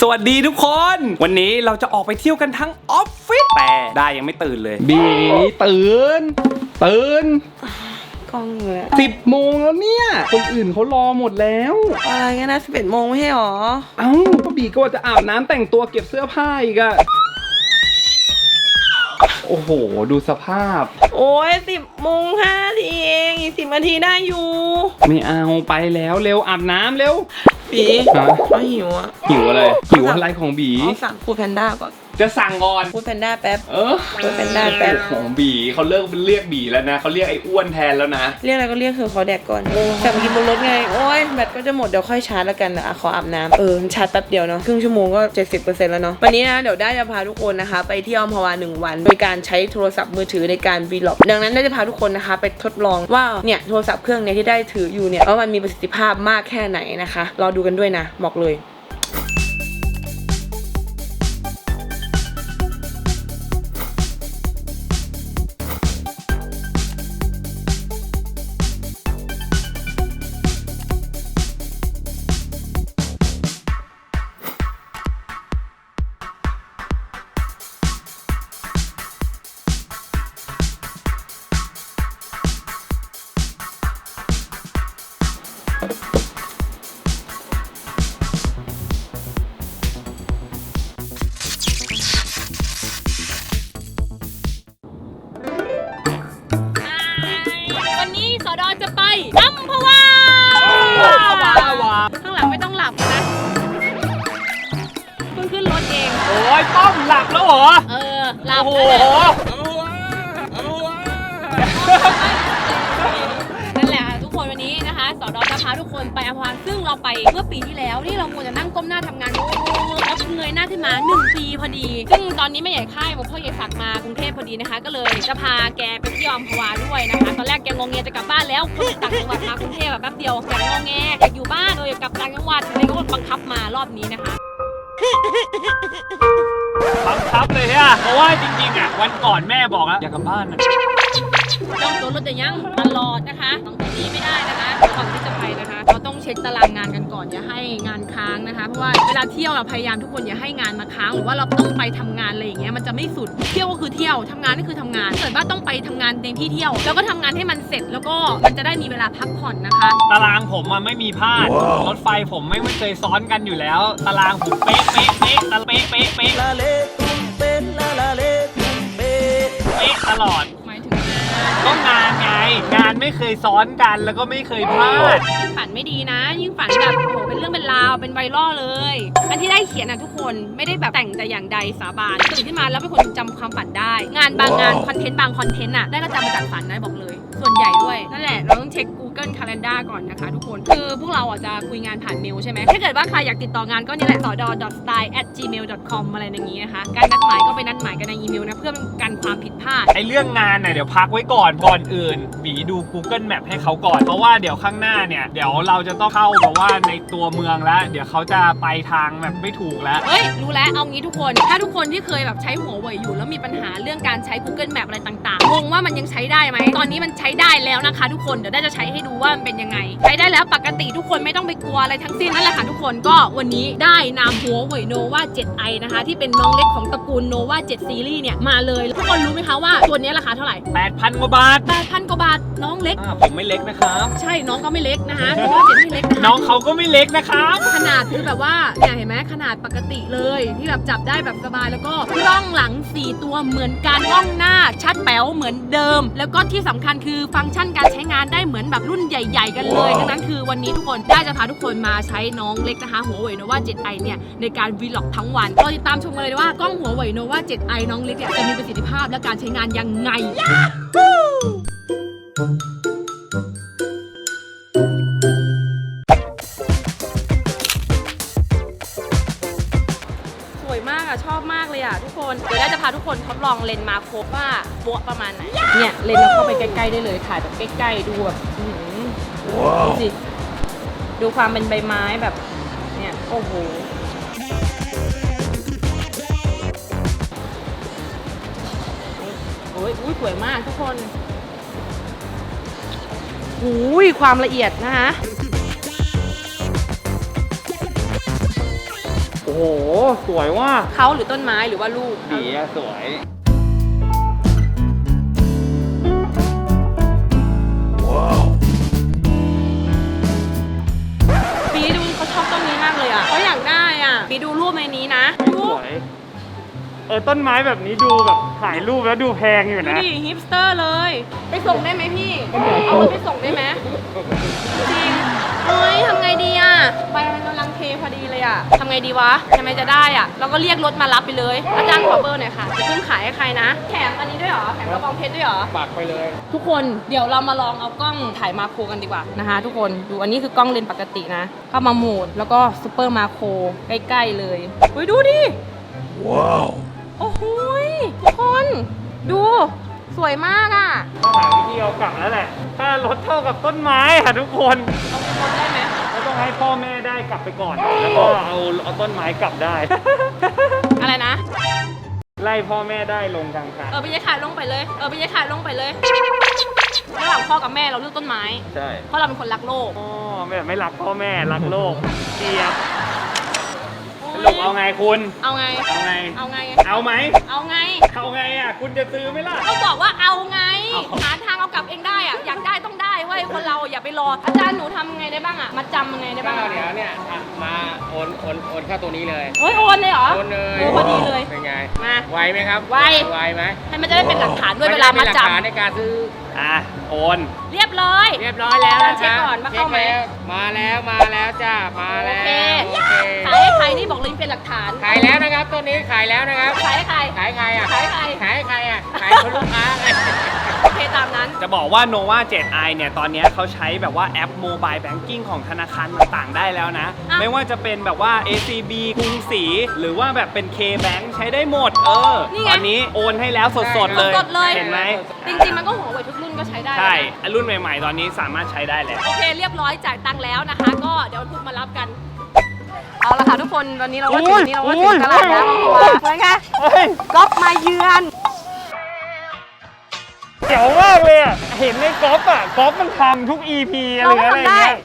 สวัสดีทุกคน วันนี้เราจะออกไปเที่ยวกันทั้งออฟฟิศแต่ได้ยังไม่ตื่นเลย บีตื่น ตื่นกล้องเลยสิบโมงแล้วเนี่ย คนอื่นเขารอหมดแล้ว อะไรเงี้ยนะสิบเอ็ดโมงไม่ใช่หรอ เอ้าก็บีก็ว่าจะอาบน้ำแต่งตัวเก็บเสื้อผ้าอีกอะโอ้โห ดูสภาพ โอ้ยสิบโมงห้าทีเองอีกสิบนาทีได้อยู่ ไม่เอาไปแล้วเร็วอาบน้ำเร็ว ปีฮะก็หิวอะหิวอะไรหิวอะไรของบี เอาสั่งฟูดแพนด้าก่อน จะสั่งก่อนฟูดแพนด้าแป๊บ เออฟูดแพนด้าแป๊บ ของบีเขาเลิกเป็นเรียกบีแล้วนะเขาเรียกไอ้อ้วนแทนแล้วนะ เรียกอะไรก็เรียกคือขอแดกก่อนแต่เมื่อกี้บนรถไง โอ้ยแบตก็จะหมดเดี๋ยวค่อยชาร์จแล้วกันนะอะขออาบน้ำเออชาร์จแป๊บเดียวเนาะครึ่งชั่วโมงก็ 70%แล้วเนาะวันนี้นะเดี๋ยวได้จะพาทุกคนนะคะ ไปเที่ยวอัมพวาหนึ่งวัน โดยการใช้โทรศัพท์มือถือในการวีล็อกดังนั้นได้จะพาทุกคนนะคะ ไปทดลองว่าเนี่ยโทรศัพท์เครื่องเนี้ยที่ได้ถืออยู่เนี่ยว่ามันมีประสิทธิภาพมากแค่ไหนนะคะรอดูกันด้วยนะบอกเลย อจะไปอัมพวาข้างหลังไม่ต้องหลับนะเพิ่งขึ้นรถเอง โอ้ยต้องหลับแล้วเหรอ เออ หลับโอ้โหนั่ ทุกคนไปอัมพวาซึ่งเราไปเมื่อปีที่แล้วนี่เราควรจะนั่งก้มหน้าทำงานแล้วเงยหน้าขึ้นมา1ปีพอดี ซึ่งตอนนี้แม่ใหญ่ค่ายบอกพ่อใหญ่ฝากมากรุงเทพพอดีนะคะ ก็เลยจะพาแกไปเที่ยวอัมพวาด้วยนะคะ ตอนแรกแกงงเงียจะกลับบ้านแล้วคนต่างจังหวัดมากรุงเทพแบบแป๊บเดียวอยากงงแงอยากอยู่บ้านเลยอยากกลับต่างจังหวัดเลยก็บังคับมารอบนี้นะคะบังคับเลยฮะเพราะว่าจริงๆอะวันก่อนแม่บอกอะอยากกลับบ้านนะ จองตัวรถจะยังตลอดนะคะต้องตัวนี้ไม่ได้นะคะก่อนที่จะไปนะคะ เราต้องเช็คตารางงานกันก่อนอย่าให้งานค้างนะคะเพราะว่าเวลาเที่ยวเราพยายามทุกคนอย่าให้งานมาค้างหรือว่าเราต้องไปทำงานอะไรอย่างเงี้ยมันจะไม่สุดเที่ยวก็คือเที่ยวทำงานก็คือทำงานเกิดว่าต้องไปทำงานในที่เที่ยว แล้วก็ทำงานให้มันเสร็จแล้วก็มันจะได้มีเวลาพักผ่อนนะคะ ตารางผมอะไม่มีพลาดรถไฟผมไม่ไม่เคยซ้อนกันอยู่แล้ว ตารางผมเป๊ะเป๊ะเป๊ะตะเป๊ะเป๊ะเป๊ะเป๊ะตลอดหมายถึงงาน ก็งานไง งานไม่เคยซ้อนกันแล้วก็ไม่เคยพลาด ยิ่งฝันไม่ดีนะ ยิ่งฝันแบบโอ้โหเป็นเรื่องเป็นราวเป็นไวรัลเลย อันที่ได้เขียนนะทุกคนไม่ได้แบบแต่งแต่อย่างใดสาบานตื่นขึ้นมาแล้วเป็นคนจำความฝันได้ งานบางงานคอนเทนต์บางคอนเทนต์อะได้ก็จำมาจากฝันนะบอกเลย ส่วนใหญ่ด้วยนั่นแหละเราต้องเช็ค Google Calendar ก่อนนะคะทุกคน คือพวกเราอะจะคุยงานผ่านเมลใช่ไหมถ้าเกิดว่าใครอยากติดต่องานก็นี่แหละสอดอ style at gmail com อะไรอย่างงี้นะคะการนัดหมายก็ไปนัดหมายกันในอีเมลนะเพื่อเป็นการความผิดพลาด ไอเรื่องงานน่ะเดี๋ยวพักไว้ก่อนก่อนอื่นบีดู Google Map ให้เขาก่อน เพราะว่าเดี๋ยวข้างหน้าเนี่ย เดี๋ยวเราจะต้องเข้าแบบว่าในตัวเมืองแล้ว เดี๋ยวเขาจะไปทางแบบไม่ถูกแล้วเฮ้ย รู้แล้ว เอางี้ทุกคน ถ้าทุกคนที่เคยแบบใช้หัวเว่ยอยู่ แล้วมีปัญหาเรื่องการใช้ Google Map อะไรต่างๆงงว่ามันยังใช้ได้ไหม ตอนนี้มันใช้ได้แล้วนะคะ ทุกคน เดี๋ยวได้จะใช้ให้ดูว่ามันเป็นยังไง ใช้ได้แล้วปกติทุกคนไม่ต้องไปกลัวอะไรทั้งสิ้นนั่นแหละค่ะทุกคนก็วันนี้ได้นำหัวเว่ย Nova 7i นะคะ ที่เป็นน้องเล็กของตระกูล Nova 7 Series เนี่ยมาเลยทุกคนรู้ไหมคะว่าตัวนี้ราคาเท่าไหร่8,000กว่าบาท8,000กว่าบาทน้องเล็ก อ่าผมไม่เล็กนะครับ ใช่น้องก็ไม่เล็กนะคะ Nova 7ไม่เล็กนะคะน้องเขาก็ไม่เล็กนะครับ ขนาดคือแบบว่าเนี่ยเห็นไหมขนาดปกติเลยที่แบบจับได้แบบสบายแล้วก็กล้องหลัง4ตัวเหมือนกันกล้องหน้าชัดแป๋วเหมือนเดิม แล้วก็ที่สำคัญคือฟังก์ชันการใช้งานได้เหมือนแบบรุ่นใหญ่ ๆ กันเลยดังนั้นคือวันนี้ทุกคนได้จะพาทุกคนมาใช้น้องเล็กนะคะหัวเว่ยโนวา 7i เนี่ยในการวีล็อกทั้งวันเราติดตามชมกันเลยว่ากล้องหัวเว่ยโนวา 7i น้องเล็กเนี่ยจะมีประสิทธิภาพและการใช้งานยังไง สวยมากอะ ชอบมากเลยอะทุกคน เดี๋ยวได้จะพาทุกคนทดลองเลนส์มาโครว่าโป๊ะประมาณไหน เนี่ยเลนส์เราเข้าไปใกล้ๆได้เลย ถ่ายแบบใกล้ๆ ดูแบบอื้อหือดูสิ ดูความเป็นใบไม้แบบ เนี่ย โอ้โห โอ้ยอุ้ยสวยมากทุกคน หูยความละเอียดนะคะโอ้โห สวยว่ะเขาหรือต้นไม้หรือว่าลูกดีอะสวย ปีดูเขาชอบต้นนี้มากเลยอะเขาอยากได้อะปีดูรูปในนี้นะดูสวย เออ ต้นไม้แบบนี้ดูแบบถ่ายรูปแล้วดูแพงอยู่ดูนะ ดิฮิปสเตอร์เลยไป ส่งได้ไหมพี่ เอารถไปส่งได้ไหมจริงเฮ้ยทำไงดีอะใบมันกำลังเทพอดีเลยอะทำไงดีวะทำไมจะได้อะเราก็เรียกรถมารับไปเลย อาจารย์ขอเบอร์หน่อยค่ะจะเพิ่งขายให้ใครนะแถมอันนี้ด้วยเหรอแถมกระบองเพชรด้วยเหรอ ปากไปเลย ทุกคนเดี๋ยวเรามาลองเอากล้องถ่ายมาโครกันดีกว่านะคะ ทุกคนดูอันนี้คือกล้องเลนส์ปกตินะเข้ามาโหมดแล้วก็ซูเปอร์มาโครใกล้ๆเลยเฮ้ยดูดิว้าวโอ้โหยทุกคน ดู สวยมากอะต้องหาวิธีเอากลับแล้วแหละ ถ้ารถเท่ากับต้นไม้ค่ะทุกคนเอาไปคนได้ไหมก็ต้องให้พ่อแม่ได้กลับไปก่อน แล้วก็เอาเอาต้นไม้กลับได้ อะไรนะ ไล่พ่อแม่ได้ลงกลางทางเออไปยายขายลงไปเลย เออไปยายขายลงไปเลยระหว่างพ่อกับแม่เราเลือกต้นไม้ ใช่ เพราะเราเป็นคนรักโลก อ๋อแบบไม่รักพ่อแม่รักโลกเจียบโอ้สยรุป เอาไงคุณ เอาไง เอาไง เอาไง เอาไหม เอาไง เอาไงอะ คุณจะซื้อไหมล่ะ ก็บอกว่าเอาไงเอาหาทางเอากลับเองได้อะอยากได้ต้องได้เว้ย คนเราอย่าไปรอ อาจารย์หนูทำไงได้บ้างอะมาจำยังไงได้บ้างก็อะเดี๋ยวเนี่ยอะมาโอนโอนโอนเข้าตัวนี้เลย เฮ้ยโอนเลยเหรอ โอนเลยโอ้พอดีเลย เป็นไง มาไวไหมครับ ไว ไวไหมให้มันจะได้เป็นหลักฐานด้วยนเวจะลาได้มาเป็นหลักจฐานในการซื้อ อะ โอนำ เรียบร้อย เรียบร้อยแล้วนะเช็คครับก่อนว่าเข้าไหม ช็คแล้วมาแล้วมาแล้วจ้ามาโอแล้วเคโอเคขายให้ใครนี่บอกเลยเป็นหลักฐาน ขายแล้วนะครับตัวนี้ขายแล้วนะครับ ขายให้ใคร ขายใครอะขายใคร ขายใครอะขายคนลูกค้าไง โอเคตามนั้น จะบอกว่า nova 7i เนี่ย ตอนเนี้ยเขาใช้แบบว่าแอป mobile banking ของธนาคารต่างๆได้แล้วนะอ้าวไม่ว่าจะเป็นแบบว่า ACB กรุงศรีหรือว่าแบบเป็น K Bank ใช้ได้หมด เออตอนนี้โอนให้แล้วสดๆเลย สดๆเลย เห็นไหม จริงๆ มันก็หัวเว่ยทุกรุ่น ก็ใช้ได้ใช่นะอันรุ่นใหม่ ๆ ตอนนี้สามารถใช้ได้แล้ว โอเคเรียบร้อยจ่ายตังค์แล้วนะคะ ก็เดี๋ยววันพุธมารับกัน เอาละค่ะทุกคนตอนนี้เราก็ถึงนี่เราก็ถึงตลาดน้ำอัมพวาไว้ไงเฮ้ยก๊อฟมาเยือนเจ๋วมากเลยอะเห็นในก๊อฟอะก๊อฟมันทำทุก EP อะไรเราก็อะไรทำได้เงี้ย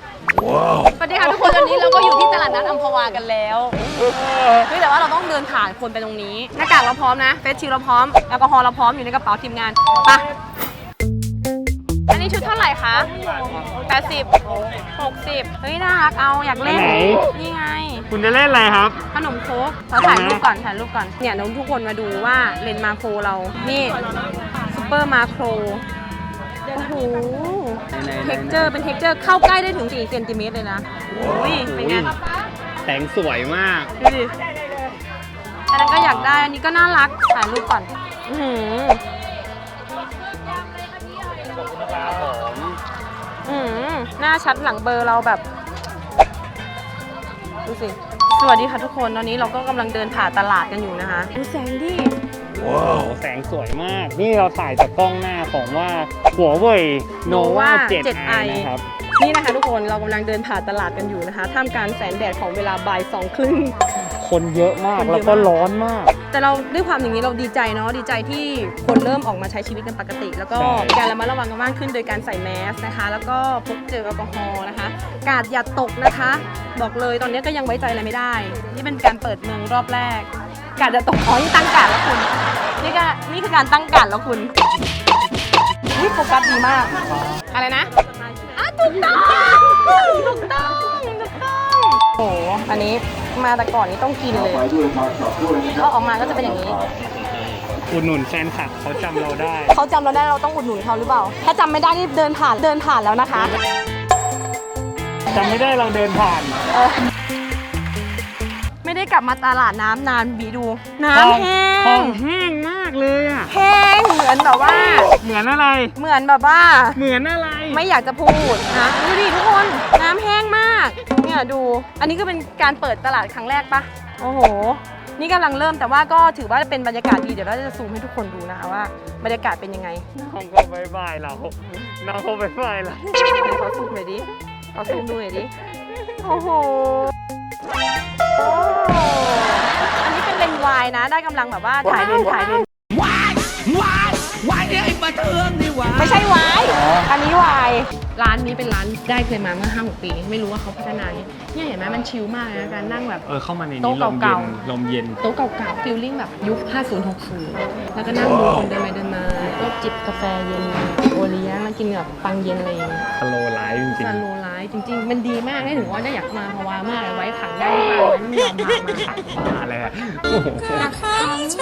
สวัสดีค่ะทุกคนตอนนี้เราก็อยู่ที่ตลาดนัดอัมพวากันแล้วเออเฮ้ยแต่ว่าเราต้องเดินผ่านคนไปตรงนี้หน้ากากเราพร้อมนะเฟสชิลเราพร้อมแอลกอฮอล์เราพร้อมอยู่ในกระเป๋าทีมงานไปะ อันนี้ชุดเท่าไหร่คะ80 60 เฮ้ย น่ารักเอาอยากเล่น ไหน นี่ไง คุณจะเล่นอะไรครับ ขนมโค้กเราถ่ายรูปก่อนถ่ายรูปก่อน เนี่ยน้องทุกคนมาดูว่าเลนส์มาโครเรา นี่ซูเปอร์มาโคร โอ้โหเท็กเจอร์เป็นเท็กเจอร์เข้าใกล้ได้ถึง4เซนติเมตรเลยนะอุ้ยเป็นไง แสงสวยมาก ดูดิอันนั้นก็อยากได้ อันนี้ก็น่ารัก ถ่ายรูปก่อน อือหือ อือหือหน้าชัดหลังเบอร์เราแบบ ดูสิ สวัสดีค่ะทุกคน ตอนนี้เราก็กำลังเดินผ่านตลาดกันอยู่นะคะ ดูแสงดิ ว้าวแสงสวยมาก นี่เราถ่ายจากกล้องหน้าของว่าหัวเว่ย Nova 7i นะครับ นี่นะคะทุกคนเรากำลังเดินผ่านตลาดกันอยู่นะคะ ท่ามกลางแสงแดดของเวลาบ่ายสองครึ่ง คนเยอะมากคนเยอะแล้วก็ร้อนมาก แต่เราด้วยความอย่างนี้เราดีใจเนาะดีใจที่คนเริ่มออกมาใช้ชีวิตกันปกติ แล้วก็ใช่มีการระมัดระวังกันมากขึ้นโดยการใส่แมสนะคะ แล้วก็พกเจลแอลกอฮอล์นะคะ กาดอย่าตกนะคะ บอกเลยตอนนี้ก็ยังไว้ใจอะไรไม่ได้ นี่เป็นการเปิดเมืองรอบแรก กาดอย่าตกอ๋อนี่ตั้งกาดแล้วคุณนี่ก็นี่คือการตั้งกาดแล้วคุณนี่โฟกัสดีมาก อะไรนะอะถูกต้องถูกต้องถูกต้องโอ้โหอันนี้ มาแต่ก่อนนี่ต้องกินเลยก็ออกมาก็จะเป็นอย่างนี้ อุดหนุนแฟนคลับเขาจำเราได้ เขาจำเราได้เราต้องอุดหนุนเขาหรือเปล่า ถ้าจำไม่ได้นี่เดินผ่านเดินผ่านแล้วนะคะจำไม่ได้เราเดินผ่าน เออไม่ได้กลับมาตลาดน้ำนานบีดู น้ำแห้ทองงแห้งมาก เลยอะแห้งเหมือนแบบว่า เหมือนอะไร เหมือนแบบว่า เหมือนอะไร ไม่อยากจะพูดนะดูดิทุกคนน้ำแห้งมาก เนี่ยดู อันนี้ก็เป็นการเปิดตลาดครั้งแรกปะโอ้โห นี่กำลังเริ่มแต่ว่าก็ถือว่าเป็นบรรยากาศดีเดี๋ยวเราจะซูมให้ทุกคนดูนะคะว่า บรรยากาศเป็นยังไงน้องก็บายบายเราน้องก็บายบายเราไหนขอซูมหน่อยดิขอซูมดูหน่อยดิโอ้โหโอ้อันนี้เป็นเลนส์วายนะ ได้กำลังแบบว่าถ่ายเลนส์ถ่ายเลน ส์ไม่ใช่วาย อันนี้วาย ร้านนี้เป็นร้านได้เคยมาเมื่อห้าหกปี ไม่รู้ว่าเขาพัฒนาเนี่ยเนี่ยเห็นไหมมันชิลมากเลยนะการนั่งแบบ เออเข้ามาในโต๊ะนี้ลมเย็เก่านๆลมเย็น โต๊ะเก่าๆฟิลลิ่งแบบยุค 5060 แล้วก็นั่งดูคนเดินไปเดินมาก็จิบกาแฟเย็นโอเลี้ยงแล้วกินแบบปังเย็นอะไรอย่างเงี้ย สโลไลฟ์จริง ซาโลไลฟ์จริง ๆ มันดีมากได้ถึงว่าได้อยากมาเพราะว่ามากเลยไว้ขังได้ที่บ้านไม่ยอมพามาขัง ๆ มาเลยอะโอ้โหจะทำไป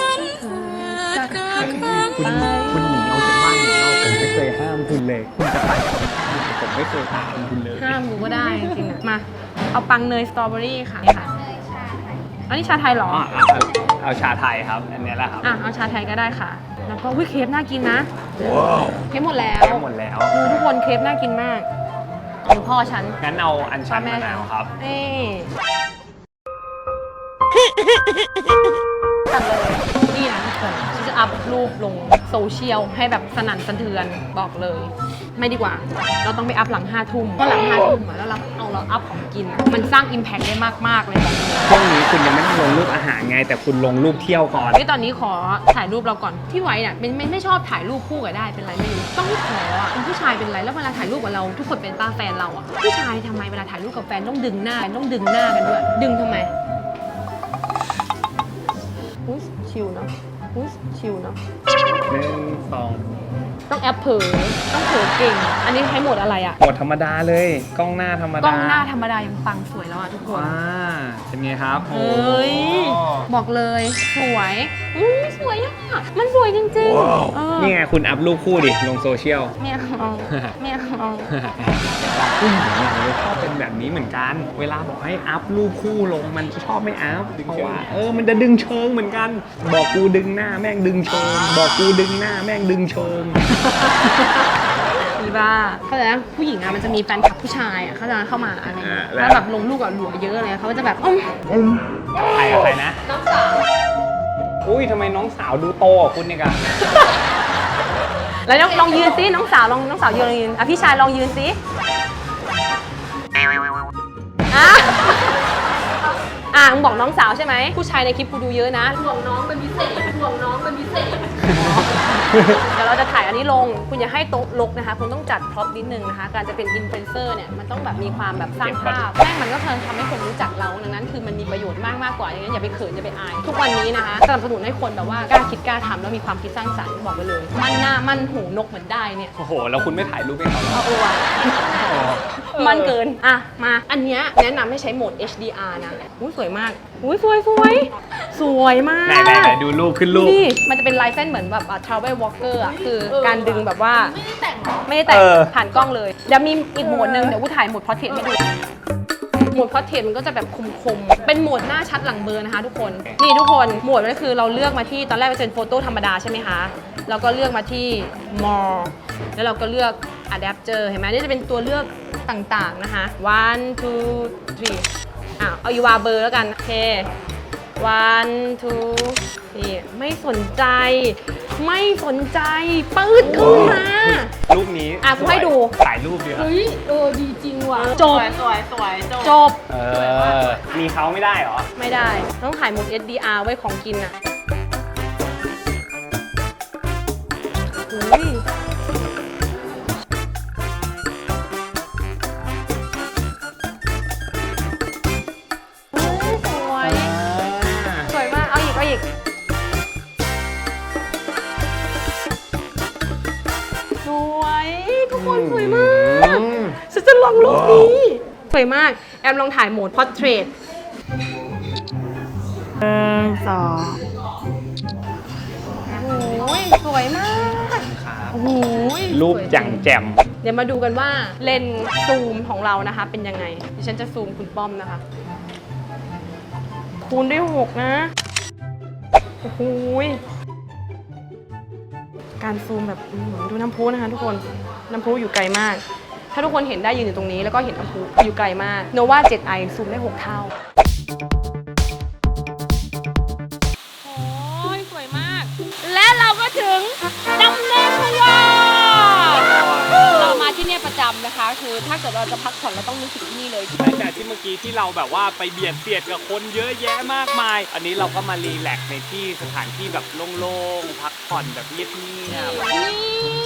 คุณหนีออกจากบ้านหนีออกผมไม่เคยห้ามคุณเลย คุณจะไปผมไม่เคยตามคุณเลย ห้ามกูก็ได้จริงๆอะมา เอาปังเนยสตรอเบอรี่ค่ะนี่ค่ะอันนี้ชาไทยเหรอ อ๋อเอาเอาเอาชาไทยครับ อันเนี้ยแหละครับอะ เอาชาไทยก็ได้ค่ะ แล้วก็วิเคฟน่ากินนะเคฟหมดแล้วได้หมดแล้ว ดูทุกคนเคฟน่ากินมากหรือพ่อฉันงั้นเอาอันชันมะนาวครับ นี่ ตัดเลย นี่นะทุกคนฉันจะอัพรูปลงโซเชียลให้แบบสนั่นสะเทือนบอกเลย ไม่ดีกว่า เราต้องไปอัพหลังห้าทุ่มเพราะหลังห้าทุ่มอะแล้วเราเอาเราอัพของกินอะมันสร้างอิมแพคได้มากๆเลยบอกเลยช่วงนี้คุณยังไม่ได้ลงรูปอาหารไง แต่คุณลงรูปเที่ยวก่อนเฮ้ยตอนนี้ขอถ่ายรูปเราก่อนพี่ไว้เนี่ยเป็นไม่ไม่ชอบถ่ายรูปคู่กับได้เป็นไรไม่รู้ต้องขออะเป็นผู้ชายเป็นไรแล้วเวลาถ่ายรูปกับเรา ทุกคนเป็นป้าแฟนเราอะผู้ชายทำไมเวลาถ่ายรูปกับแฟนต้องดึงหน้าต้องดึงหน้ากันด้วยดึงทำไม rústil, não? อุ้ยชิลเนาะหนึ่งสองต้องแอปเผลอต้องเผลอเก่ง อันนี้ใช้โหมดอะไรอะกดธรรมดาเลย กล้องหน้าธรรมดากล้องหน้าธรรมดายังปังสวยแล้วอะทุกคน ว้าเป็นไงครับเฮ้ย บอกเลยสวยอุ้ยสวยอะมันสวยจริงๆเออนี่ไงคุณอัพรูปคู่ดิลงโซเชียลเมียเอาเมียเอาผู้หญิงเนี่ยเลยชอบเป็นแบบนี้เหมือนกัน เวลาบอกให้อัพรูปคู่ลงมันจะชอบไม่อัพเพราะว่าเออมันจะดึงเชิงเหมือนกัน บอกกูดึงหน้าแม่งดึงเชิงบอกกูดึงหน้าแม่งดึงเชิงอีบ้าเข้าใจนะผู้หญิงอะมันจะมีแฟนคลับผู้ชายอะเขาจะเข้ามาอะไรอย่างเงี้ยอ่าแล้วแล้วแบบลงรูปกับหลวเยอะเลยเขาก็จะแบบอ้อมใครกับใครนะ น้องสาวอุ้ยทำไมน้องสาวดูโตกว่าคุณเนี่ยกันแล้วลองลองยืนซิน้องสาวลองน้องสาวยืนยืนอะพี่ชายลองยืนซิ อะมึงบอกน้องสาวใช่ไหมผู้ชายในคลิปกูดูเยอะนะห่วงน้องเป็นพิเศษห่วงน้องเป็นพิเศษเดี๋ยวเราจะถ่ายอันนี้ลง คุณอย่าให้โต๊ะลกนะคะ คุณต้องจัดพร็อพนิดนึงนะคะ การจะเป็นอินฟลูเอนเซอร์เนี่ย มันต้องแบบมีความแบบสร้างภาพแม่งมันก็เพิ่มทำให้คนรู้จักเรา ดังนั้นคือมันมีประโยชน์มากมากกว่า อย่างนั้นอย่าไปเขิน อย่าไปอาย ทุกวันนี้นะคะสนับสนุนให้คนแบบว่ากล้าคิดกล้าทำแล้วมีความคิดสร้างสรรค์บอกไปเลย มันหน้า มันหูนกเหมือนได้เนี่ย โอ้โห แล้วคุณไม่ถ่ายรูปให้เขาเหรอเอาเอาไว้มันเกิน อะ มา อันเนี้ยแนะนำให้ใช้โหมด HDR นะอุ้ยสวยมาก อุ้ยสวยสวยสวยมากไหนไหนไหนดูรูปขึ้นรูป นี่มันจะเป็นลายเส้นเหมือนแบบอะ travel walker อะคือการดึงแบบว่าไม่ได้แต่งไม่ได้แต่งเออ ผ่านกล้องเลยเดี๋ยวมีอีกโหมดหนึ่งเดี๋ยวกูถ่ายโหมด portrait ให้ดู โหมด portrait มันก็จะแบบคมๆ เป็นโหมดหน้าชัดหลังเบลอร์นะคะทุกคน นี่ทุกคน โหมดมันก็คือเราเลือกมาที่ตอนแรกมันจะเป็นโฟโต้ธรรมดาใช่ไหมคะ แล้วก็เลือกมาที่ more แล้วเราก็เลือก adapter เห็นไหมนี่จะเป็นตัวเลือกต่างๆนะคะ one two three อะเอาอีวาเบอร์แล้วกัน โอเค one two three ไม่สนใจ ไม่สนใจปืดขึ้นมา รูปนี้อะกูให้ดู ถ่ายรูปดีครับเฮ้ยเออดีจริงว่ะ จบ สวยสวยจบจบเออ มีเขาไม่ได้เหรอ ไม่ได้ ต้องถ่ายโหมด SDR ไว้ของกินอะอุ้ย นจะลองรูปนี้สวยมาก แอมลองถ่ายโหมด portrait หนึ่งสองโอ้ยสวยมากโอ้ยรูปสวยจังแจ่มเดี๋ยวมาดูกันว่าเลนส์ซูมของเรานะคะ เป็นยังไงดิฉันจะซูมคุณป้อมนะคะ คูณด้วยหกนะโอ้โหยการซูมแบบอื้อหือดูน้ำพุนะคะทุกคน น้ำพุอยู่ไกลมาก ถ้าทุกคนเห็นได้ยืนอยู่ตรงนี้แล้วก็เห็นน้ำพุอยู่ไกลมากโนวา 7i ซูมได้ 6 เท่า โอ้ยสวยมาก และเราก็ถึงดำเนินทวารเรามาที่เนี่ยประจำนะคะ คือถ้าเกิดเราจะพักผ่อนเราต้องนึกถึงที่นี่เลย หลังจากที่เมื่อกี้ที่เราแบบว่าไปเบียดเสียดกับคนเยอะแยะมากมาย อันนี้เราก็มารีแลกซ์ในที่สถานที่แบบโล่งๆ พักผ่อนแบบเงียบนี่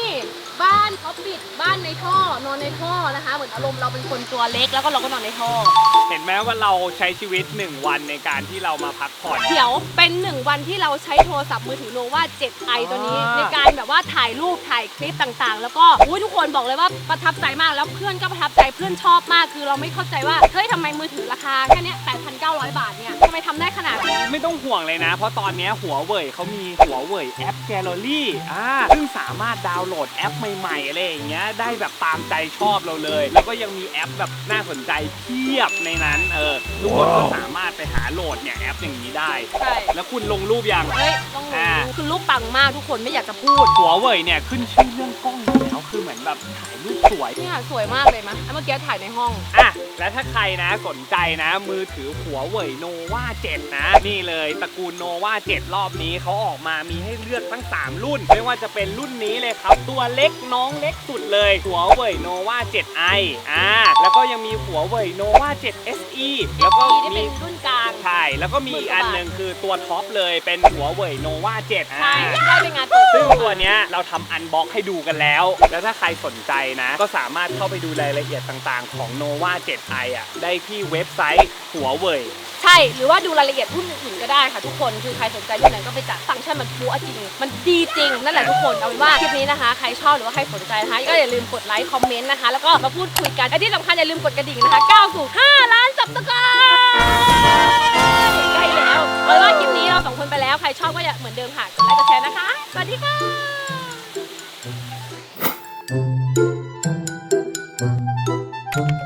บ้านเขาปิดบ้านในท่อนอนในท่อนะคะ เหมือนอารมณ์เราเป็นคนตัวเล็กแล้วก็เราก็นอนในท่อๆเห็นไหมว่าเราใช้ชีวิตหนึ่งวันในการที่เรามาพักผ่อน เดี๋ยวเป็นหนึ่งวันที่เราใช้โทรศัพท์มือถือโนวา 7i ตัวนี้อ่าในการแบบว่าถ่ายรูปถ่ายคลิปต่างๆ แล้วก็อุ้ยทุกคนบอกเลยว่าประทับใจมากแล้วเพื่อนก็ประทับใจเพื่อนชอบมากคือเราไม่เข้าใจว่าเฮ้ยทำไมมือถือราคาแค่เนี้ย8,900 บาทเนี่ยทำไมทำได้ขนาดนี้ ไม่ต้องห่วงเลยนะ เพราะตอนนี้หัวเว่ยเขามีหัวเว่ยแอปแกลเลอรี่อ่าซึ่งสามารถดาวน์โหลดแอปใหม่ๆอะไรอย่างเงี้ยได้แบบตามใจชอบเราเลย แล้วก็ยังมีแอปแบบน่าสนใจเพียบในนั้นเออทุกคนก็สามารถไปหาโหลดเนี่ยแอปอย่างนี้ได้ ใช่แล้วคุณลงรูปยัง เฮ้ยต้องอ่ารู้คือรูปปังมากทุกคนไม่อยากจะพูด หัวเว่ยเนี่ยขึ้นชื่อเรื่องกล้องอยู่แล้วคือเหมือนแบบถ่ายรูปสวย เนี่ยสวยมากเลยมะเมื่อกี้ถ่ายในห้อง อะ และถ้าใครนะสนใจนะ มือถือหัวเว่ยโนวา7นะ นี่เลยตระกูลโนวา7รอบนี้เขาออกมามีให้เลือกทั้ง 3 รุ่น ไม่ว่าจะเป็นรุ่นนี้เลยครับ ตัวเล็กน้องเล็กสุดเลยหัวเว่ยโนวา 7i อ่าแล้วก็ยังมีหัวเว่ยโนวา 7 SE แล้วก็ที่มี เป็นรุ่นกลาง ใช่ แล้วก็มีอีกอันหนึ่งคือตัวท็อปเลยเป็นหัวเว่ยโนวา 7 ใช่ อ่า ได้ไปงานเปิดซึ่งตัวเนี้ยเราทำอันบ็อกให้ดูกันแล้ว แล้วถ้าใครสนใจนะ ก็สามารถเข้าไปดูรายละเอียดต่างๆ ของ nova 7i อะ ได้ที่เว็บไซต์หัวเว่ยใช่ หรือว่าดูรายละเอียดรุ่นอื่นๆก็ได้ค่ะทุกคน คือใครสนใจรุ่นไหนก็ไปจัดฟังก์ชันมันฟูอะจริง มันดีจริง นั่นแหละทุกคน เอาเป็นว่าคลิปนี้นะคะ ใครชอบหรือว่าใครสนใจนะคะ ก็อย่าลืมกดไลค์ คอมเมนต์นะคะ แล้วก็มาพูดคุยกันและที่สำคัญอย่าลืมกดกระดิ่งนะคะก้าวสู่5ล้านสับสกใกล้แล้วเอาเป็นว่าคลิปนี้เราสองคนไปแล้ว ใครชอบก็อย่าเหมือนเดิมค่ะ กดไลค์ กดแชร์นะคะ สวัสดีค่ะ